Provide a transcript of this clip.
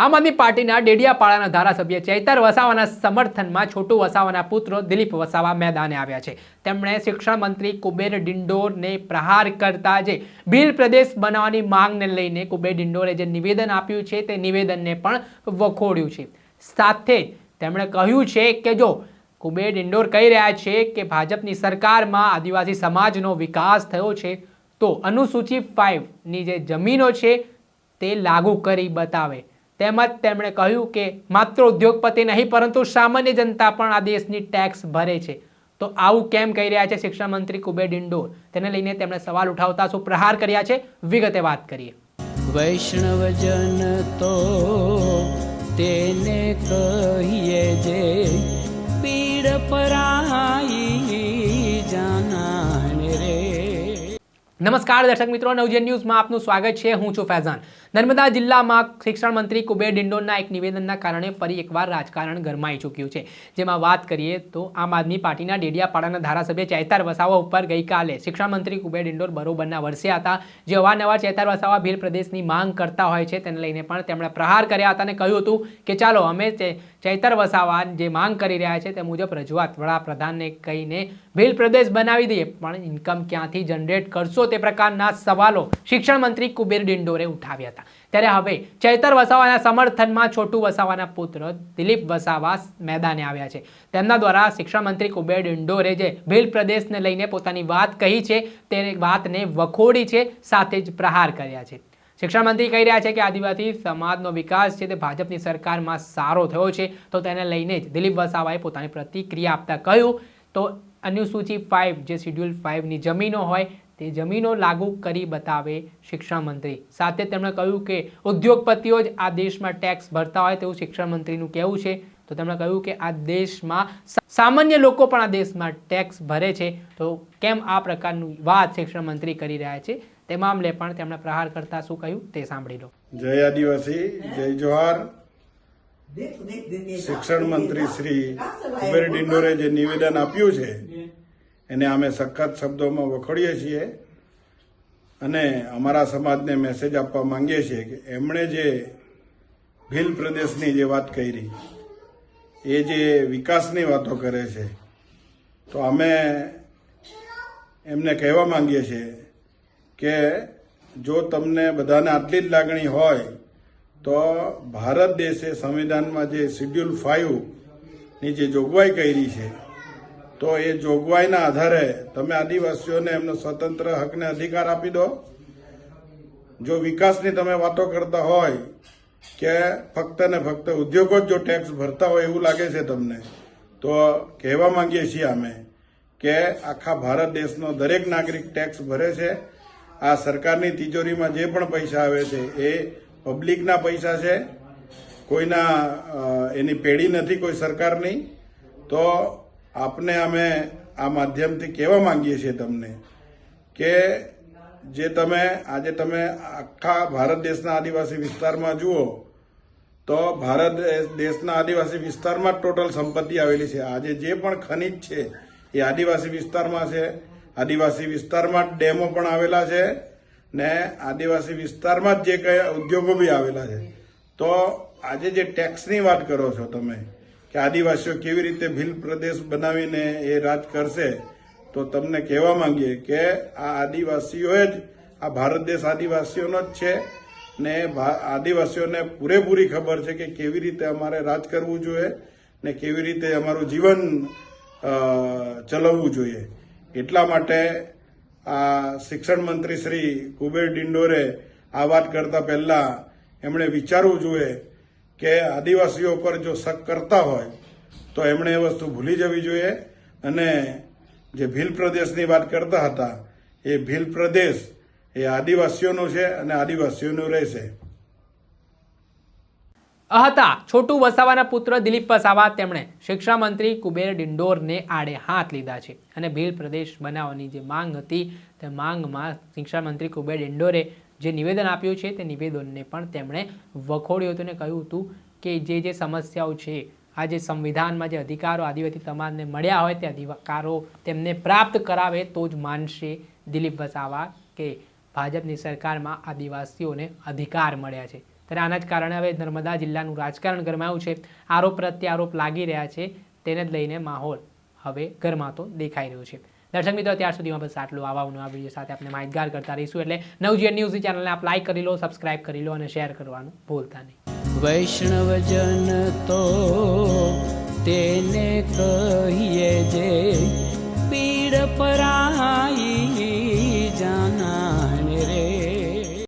આમ આદમી પાર્ટીના ડેડિયાપાડાના ધારાસભ્ય ચૈતર વસાવાના સમર્થનમાં છોટુ વસાવાના પુત્ર દિલીપ વસાવા મેદાને આવ્યા છે. તેમણે શિક્ષણ મંત્રી કુબેર ડિંડોરને પ્રહાર કરતા જે ભીલ પ્રદેશ બનાવવાની માંગને લઈને કુબેર ડિંડોરે જે નિવેદન આપ્યું છે તે નિવેદનને પણ વખોડ્યું છે. સાથે તેમણે કહ્યું છે કે જો કુબેર ડિંડોર કહી રહ્યા છે કે ભાજપની સરકારમાં આદિવાસી સમાજનો વિકાસ થયો છે, તો અનુસૂચિ ફાઇવની જે જમીનો છે તે લાગુ કરી બતાવે. તેમજ તેમણે કહ્યું કે માત્ર ઉદ્યોગપતિ નહીં પરંતુ સામાન્ય જનતા પણ આ દેશની ટેક્સ ભરે છે. તો આવું કેમ કહી રહ્યા છે શિક્ષણ મંત્રી કુબેર ડિંડોર? તેને લઈને તેમણે સવાલ ઉઠાવતા શું પ્રહાર કર્યા છે. વિગતે વાત કરીએ. વૈષ્ણવજન તો તેને કહીએ જે પીડ પરાઈ જાનાને રે. નમસ્કાર દર્શક મિત્રો નવજન ન્યૂઝમાં આપનું સ્વાગત છે. હું છું ફૈઝાન. નર્મદા જિલ્લામાં શિક્ષણ મંત્રી કુબેર ડિંડોરના એક નિવેદનના કારણે ફરી એકવાર રાજકારણ ગરમાઈ ચૂક્યું છે. જેમાં વાત કરીએ તો આમ આદમી પાર્ટીના ડેડિયાપાડાના ધારાસભ્ય ચૈતર વસાવા ઉપર ગઈકાલે શિક્ષણ મંત્રી કુબેર ડિંડોર બરોબરના વર્ષે હતા. જે અવારનવાર ચૈતર વસાવા ભીલ પ્રદેશની માંગ કરતા હોય છે, તેને લઈને પણ તેમણે પ્રહાર કર્યા હતા અને કહ્યું હતું કે ચાલો અમે ચૈતર વસાવા જે માંગ કરી રહ્યા છે તે મુજબ રજૂઆત વડાપ્રધાનને કહીને ભીલ પ્રદેશ બનાવી દઈએ. પણ ઇન્કમ ક્યાંથી જનરેટ કરશો તે પ્રકારના સવાલો શિક્ષણ મંત્રી કુબેર ડિંડોરે ઉઠાવ્યા હતા. ત્યારે હવે ચૈતર વસાવાના સમર્થનમાં છોટુ વસાવાના પુત્ર દિલીપ વસાવા મેદાને આવ્યા છે. તેમના દ્વારા શિક્ષણમંત્રી કુબેર ડિંડોરે જે ભીલ પ્રદેશને લઈને પોતાની વાત કહી છે તે વાતને વખોડી છે, સાથે જ પ્રહાર કર્યા છે. શિક્ષણ મંત્રી કહી રહ્યા છે કે આદિવાસી સમાજનો વિકાસ છે, તે ભાજપની સરકારમાં સારો થયો છે, તો તેને લઈને જ દિલીપ વસાવાએ પોતાની પ્રતિક્રિયા આપતા કહ્યું. તો અનુસૂચિ ફાઇવ જે શિડ્યુલ ફાઇવની જમીનો હોય તે જમીનો લાગુ કરી બતાવે શિક્ષણ મંત્રી. સાથે તેમણે કહ્યું કે ઉદ્યોગપતિઓ જ આ દેશમાં ટેક્સ ભરતા હોય તેવું શિક્ષણ મંત્રીનું કહેવું છે. તો તેમણે કહ્યું કે આ દેશમાં સામાન્ય લોકો પણ આ દેશમાં ટેક્સ ભરે છે. તો કેમ આ પ્રકારનું વાત શિક્ષણ મંત્રી કરી રહ્યા છે? તે મામલે પણ તેમણે પ્રહાર કરતા શું કહ્યું તે સાંભળી લો. જય આદિવાસી જય જોહાર. શિક્ષણ મંત્રી શ્રી કુબેર ડિંડોરે જે નિવેદન આપ્યું છે એને અમે સખત શબ્દોમાં વખોડીએ છીએ અને અમારા સમાજને મેસેજ આપવા માંગીએ છીએ કે એમણે જે ભીલ પ્રદેશની જે વાત કરી, એ જે વિકાસની વાતો કરે છે, તો અમે એમને કહેવા માંગીએ છીએ કે જો તમને બધાને આટલી જ લાગણી હોય, તો ભારત દેશે સંવિધાનમાં જે શિડ્યુલ ફાઇવની જે જોગવાઈ કરી છે તો એ જોગવાઈના આધારે તમે આદિવાસીઓને એમનો સ્વતંત્ર હકને અધિકાર આપી દો. જો વિકાસની તમે વાતો કરતા હોય કે ફક્ત ને ફક્ત ઉદ્યોગો જ જો ટેક્સ ભરતા હોય એવું લાગે છે તમને, તો કહેવા માંગીએ છીએ અમે કે આખા ભારત દેશનો દરેક નાગરિક ટેક્સ ભરે છે. આ સરકારની તિજોરીમાં જે પણ પૈસા આવે છે એ પબ્લિકના પૈસા છે. કોઈના એની પેઢી નથી કોઈ સરકારની. તો આપને અમે આ માધ્યમથી કહેવા માંગીએ છીએ તમને કે જે તમે આજે તમે આખા ભારત દેશના આદિવાસી વિસ્તારમાં જુઓ, તો ભારત દેશના આદિવાસી વિસ્તારમાં ટોટલ સંપત્તિ આવેલી છે. આજે જે પણ ખનિજ છે, એ આદિવાસી વિસ્તારમાં છે. આદિવાસી વિસ્તારમાં ડેમો પણ આવેલા છે ને આદિવાસી વિસ્તારમાં જે કયા ઉદ્યોગો બી આવેલા છે. તો આજે જે ટેક્સની વાત કરો છો તમે કે આદિવાસીઓ કેવી રીતે ભીલ પ્રદેશ બનાવીને એ રાજ કરશે, તો તમને કહેવા માંગીએ કે આ આદિવાસીઓએ જ, આ ભારત દેશ આદિવાસીઓનો જ છે, ને આદિવાસીઓને પૂરેપૂરી ખબર છે કે કેવી રીતે અમારે રાજ કરવું જોઈએ, ને કેવી રીતે અમારું જીવન ચલાવવું જોઈએ. એટલા માટે આ શિક્ષણ મંત્રી શ્રી કુબેર ડિંડોરે આ વાત કરતા પહેલા એમણે વિચારવું જોઈએ કે આદિવાસીઓ પર જો શક કરતા હોય, તો એમણે એ વસ્તુ ભૂલી જવી જોઈએ. અને જે ભીલ પ્રદેશની વાત કરતા હતા, એ ભીલ પ્રદેશ એ આદિવાસીઓનો છે અને આદિવાસીઓનું રહેશે. હતા છોટુ વસાવાના પુત્ર દિલીપ વસાવા તેમણે શિક્ષા મંત્રી કુબેર ડિંડોરને આડે હાથ લીધા છે. અને ભીલ પ્રદેશ બનાવવાની જે માંગ હતી, તે માંગમાં શિક્ષા મંત્રી કુબેર ડિંડોરે જે નિવેદન આપ્યું છે તે નિવેદનને પણ તેમણે વખોડ્યું હતું અને કહ્યું હતું કે જે જે સમસ્યાઓ છે, આ જે સંવિધાનમાં જે અધિકારો આદિવાસી સમાજને મળ્યા હોય તે અધિકારો તેમને પ્રાપ્ત કરાવે તો જ માનશે. દિલીપ વસાવા કે ભાજપની સરકારમાં આદિવાસીઓને અધિકાર મળ્યા છે. ત્યારે આના જ કારણે હવે નર્મદા જિલ્લાનું રાજકારણ ગરમાયું છે. આરોપ પ્રત્યે આરોપ લાગી રહ્યા છે. તેને જ લઈને માહોલ હવે ગરમાતો દેખાઈ રહ્યો છે. દર્શક મિત્રો, ત્યાર સુધીમાં બસ આટલું. આવા નવા વીડિયો સાથે આપણે માહિતગાર કરતા રહીશું. એટલે નવજીવન ન્યૂઝ ચેનલને આપ લાઈક કરી લો સબસ્ક્રાઇબ કરી લો અને શેર કરવાનું ભૂલતા નહીં. વૈષ્ણવજન તો તેને કહીએ જે